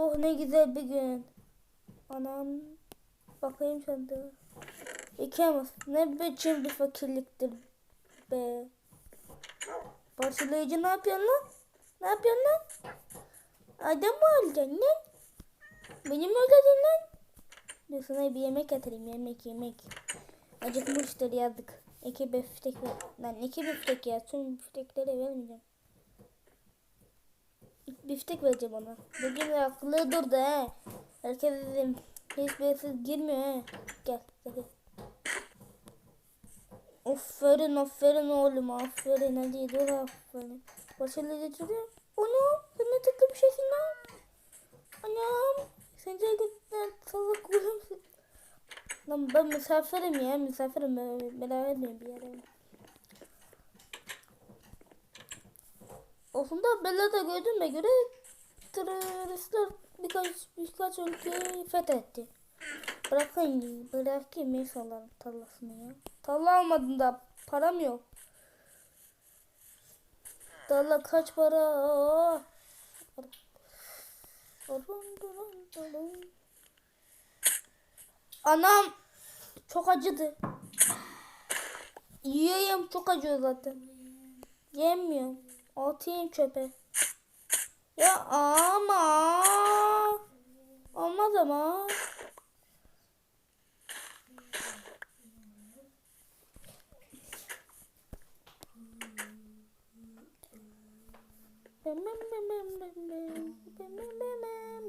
Oh ne güzel bir gün. Anam. Bakayım sen de. İkimiz. Ne biçim bir fakirliktir be. Parçalayıcı ne yapıyorsun lan? Ne yapıyorsun lan? Adam mı olacaksın lan? Beni mi öldürdün lan? Dur sana bir yemek getireyim. Yemek yemek. Acıkmıştır yazık. İki biftek ver. Lan iki biftek ya. Tüm biftekleri vermeyeceğim. Biftek vereceğim ona. Bugün akıllı durdu he. Herkes dedim. Hiçbirisi girmiyor he. Gel. Gel. Aferin aferin oğlum aferin hadi dur aferin. Başarılı getiriyor. Anam sen ne tatlı bir şeysin lan. Anam sen de gökten salak oğlum. Lan ben misafirim ya misafirim ben merak etmeyin bir yere. Aslında Bella'da gördüğüme göre teröristler birkaç birkaç ülkeyi fethetti. Bırakın bırakayım insanların tarlasını ya. Tarla almadım da param yok. Tarla kaç para? Anam çok acıdı. Yiyeyim çok acıyor zaten. Yemiyorum. Atayım çöpe. Ya ama. Olmaz ama.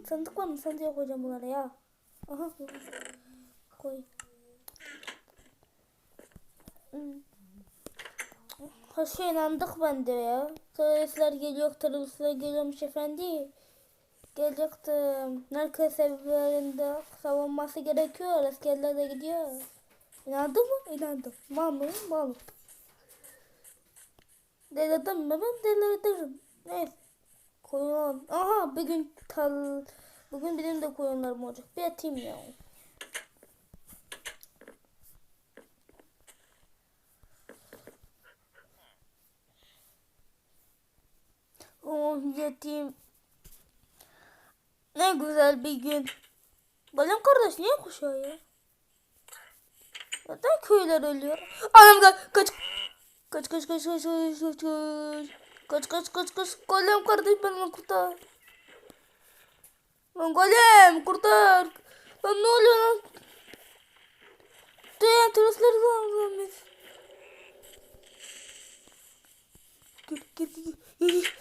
Sandık var mı? Sandığa koyacağım bunları ya. Aha. Koy. Hmm. Ha şey inandık ben de ya. Teröristler geliyor, teröristler geliyormuş efendi. Gelecekti. Narko sebeplerinden savunması gerekiyor. Askerler de gidiyor. İnandın mı? İnandım. Mal mı? Mal. Delirdim mi? Ben delirdim. Neyse. Koyun. Aha bugün tal... Bugün benim de koyunlarım olacak. Bir atayım ya. Oh. Ne güzel bir gün. Balım kardeş niye koşuyor ya? Neden köyler ölüyor? Anam kaç kaç kaç kaç kaç kaç kaç kaç kaç kaç kaç kaç Golem kardeş beni kurtar. Lan golem kurtar. Lan ne oluyor lan? Dayan turistleri zanzamız. Gir gir gir. gir.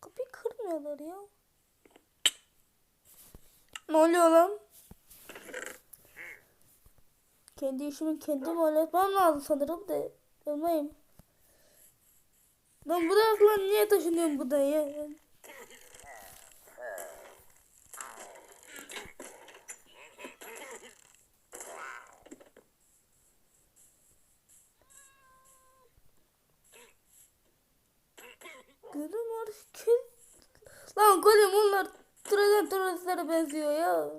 Kapıyı kırmıyorlar ya. Lan? Kendi işimi kendim halletmem lazım sanırım da yapmayayım. Lan bırak lan niye taşınıyorsun buradan ya? Gülüm var? Lan golüm onlar türeden turistlere benziyor ya.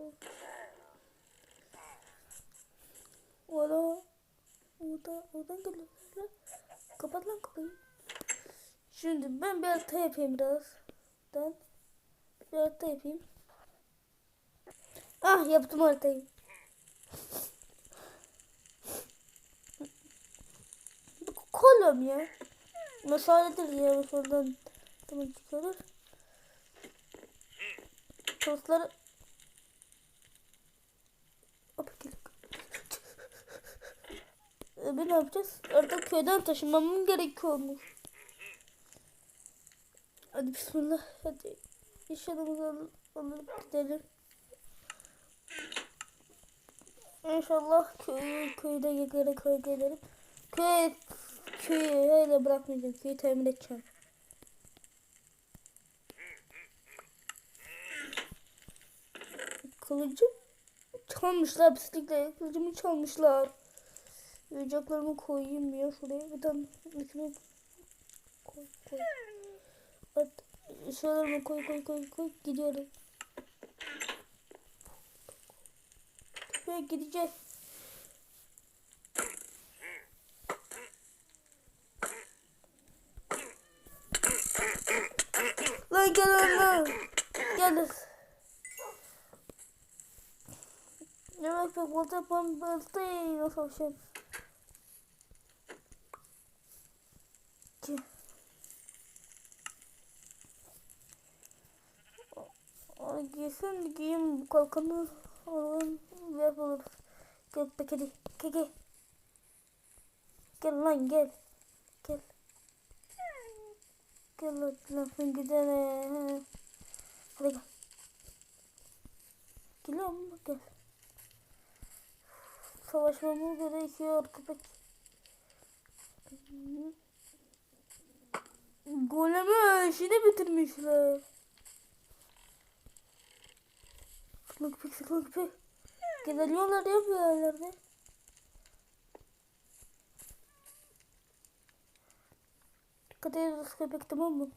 Ola. Orada, oradan geliyorlar. Kapat lan kapıyı. Şimdi ben bir harita yapayım biraz. Ben bir harita yapayım. Ah yaptım haritayı. Kolum ya. Mesaledir ya sonradan tamam çıkarır. Gelin. E, ne yapacağız? Artık köyden taşınmamın gerekiyormuş. Hadi bismillah. Hadi. Al alıp gidelim. İnşallah köy, köyde yıkara köy gelirim. Köy, köyü öyle bırakmayacağım. Köyü temin edeceğim. Kılıcım çalmışlar bisikletle. Kılıcımı çalmışlar. Oyuncaklarımı koyayım ya şuraya. Bir tane içine koy koy. At. Şeylerimi koy koy koy koy. Gidiyorum. Köye gideceğiz. Lan gel lan. Gel. Balta nasıl şey. Ki. Ay giysin giyeyim kalkanı alalım ve yapalım. Gel peki hadi. Gel gel. Gel lan gel. Gel. Gel lan lafın gidene. Hadi gel. Geliyor mu? Gel. Savaşmamız gerekiyor köpek. Golemi işini bitirmişler. Sıkıntı köpek sıkıntı köpek. Geliyorlar ya bu yerlerde. Dikkat edin köpek tamam mı?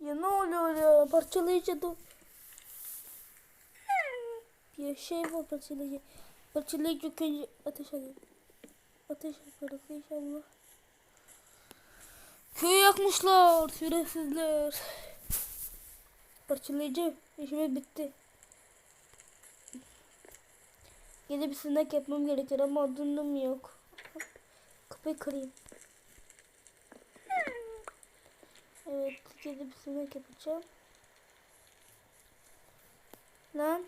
Ya ne oluyor ya? Parçalayıcı da. Bir şey var parçalayıcı. Parçalayıcı önce ateş alayım. Ateş yaparız inşallah. Köyü yakmışlar şerefsizler. Parçalayıcı işimiz bitti. Gidip sınak yapmam gerekir ama odunum yok. Kapıyı kırayım. Evet gidip sınak yapacağım. Lan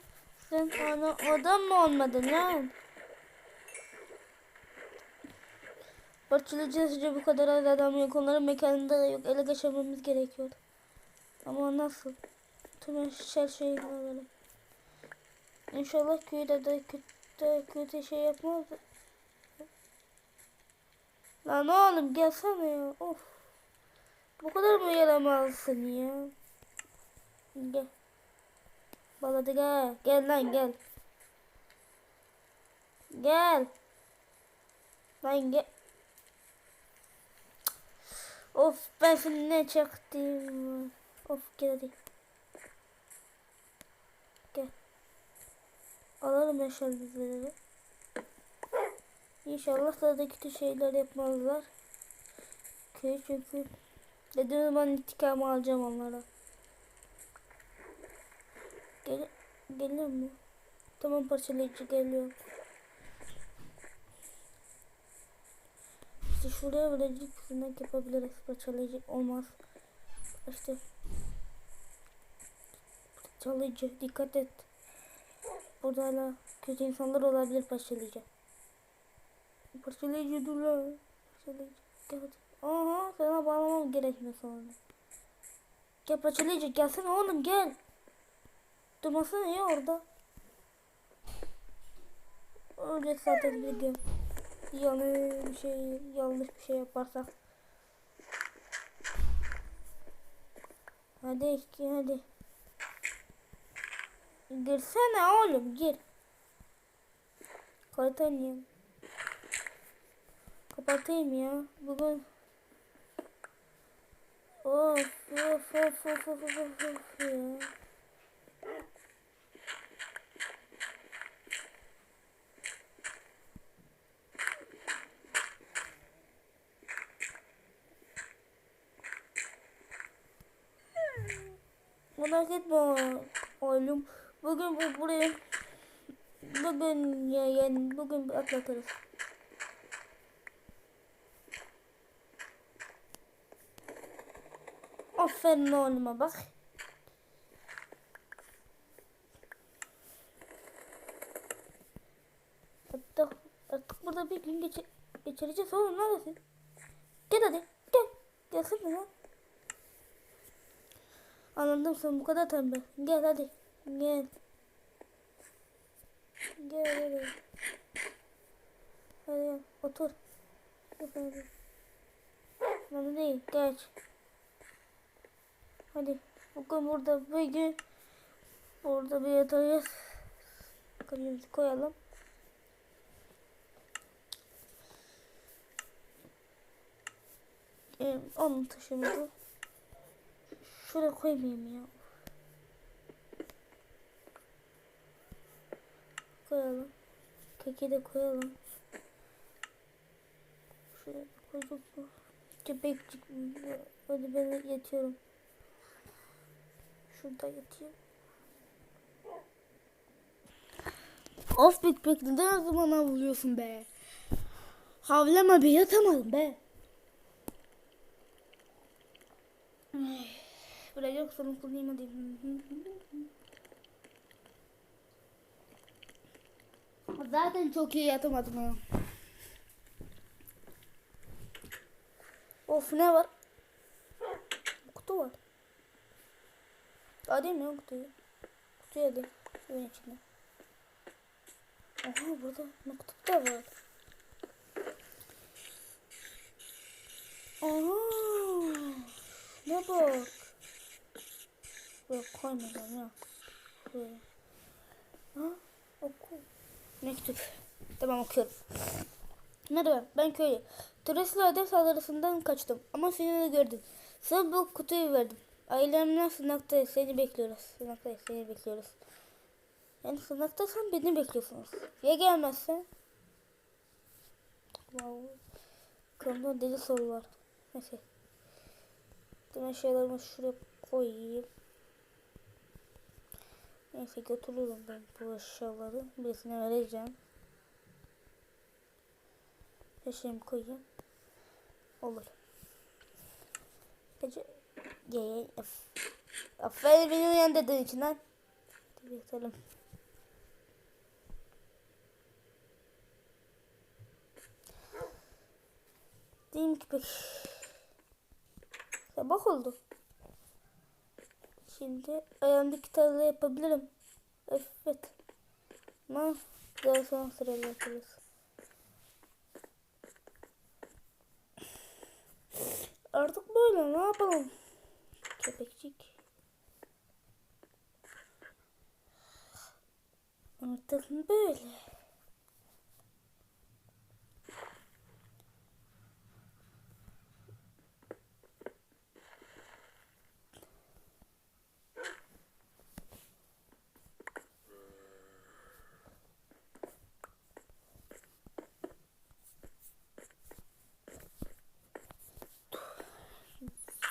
sen ana adam mı olmadın lan? Parçalayıcı sıcak bu kadar az adam yok. Onların mekanında da yok. Ele geçirmemiz gerekiyor. Ama nasıl? Tüm her şeyi alalım. İnşallah köyde de kötü, kötü şey yapmaz. Lan oğlum gelsene ya. Of. Bu kadar mı yaramazsın ya? Gel. Baladı gel. Gel lan gel. Gel. Lan gel. Of ben seni ne çaktım. Of gel hadi. Gel. Alalım eşyaları. İnşallah daha da kötü şeyler yapmazlar. Köy çünkü dediğim zaman intikamı alacağım onlara. Gel geliyor mu? Tamam parçalayıcı geliyor. İşte şuraya birazcık sınak yapabiliriz. Parçalayıcı olmaz. İşte parçalayıcı dikkat et. Burada hala kötü insanlar olabilir parçalayıcı. Parçalayıcı dur lan. Parçalayıcı. Gel hadi. Aha sana bağlamam gerekmiyor sonra. Gel parçalayıcı gelsene oğlum gel. Durmasana ya orada. Öyle zaten biliyorum. Yani bir şey yanlış bir şey yaparsak. Hadi iki hadi. Girsene oğlum gir. Kapatayım. Kapatayım ya. Bugün of of of of of of ya. Merak etme oğlum. Bugün bu buraya bugün ya yani bugün atlatırız. Aferin oğluma bak. Artık, artık burada bir gün geçir geçireceğiz oğlum neredesin? Gel hadi gel. Gelsene lan. Anladım sen bu kadar tembel. Gel hadi. Gel. Gel hadi. Hadi gel. Otur. Gel hadi. Hadi değil. Geç. Hadi. Bugün burada bir gün burada bir yatağız. Kalemizi koyalım. Ee, onun taşımızı şuraya koymayayım ya. Koyalım. Keki de koyalım. Şuraya koyduk mu? Köpekçik. Hadi ben yatıyorum. Şunu da yatayım. Of Big Big neden o zaman havlıyorsun be? Havlama be yatamadım be. Yok sorun kullanayım hadi. Zaten çok iyi yatamadım ha. Of ne var? Kutu var. Değil mi kutuyu? Kutuya hadi. Evin içinde. Aha burada mektup da var. Aha. Ne bak. Böyle koymadan ya. Böyle. Ha? Oku. Mektup. Tamam okuyorum. Merhaba ben köylü. Turistler saldırısından kaçtım ama seni de gördüm. Sana bu kutuyu verdim. Ailemle sınaktayız seni bekliyoruz. Sınaktayız seni bekliyoruz. Yani sınavdaysan beni bekliyorsunuz. Ya gelmezse? Wow. Kanımda deli soru var. Neyse. Tüm eşyalarımı şuraya koyayım. Neyse götürürüm ben bu eşyaları. Birisine vereceğim. Eşeğimi koyayım. Olur. Gece... Gece... Aferin beni uyandırdığın için lan. Hadi yatalım. Diyeyim ki pek. Sabah oldu. Şimdi ayağımdaki tarla yapabilirim. Evet. Ama daha sonra sırayla yaparız. Artık böyle ne yapalım? Köpekçik. Artık böyle.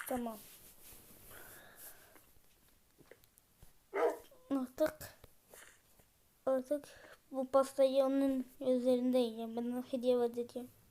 Tamam. Artık artık bu pastayı onun üzerinde yiyeceğim. Ben hediye vereceğim.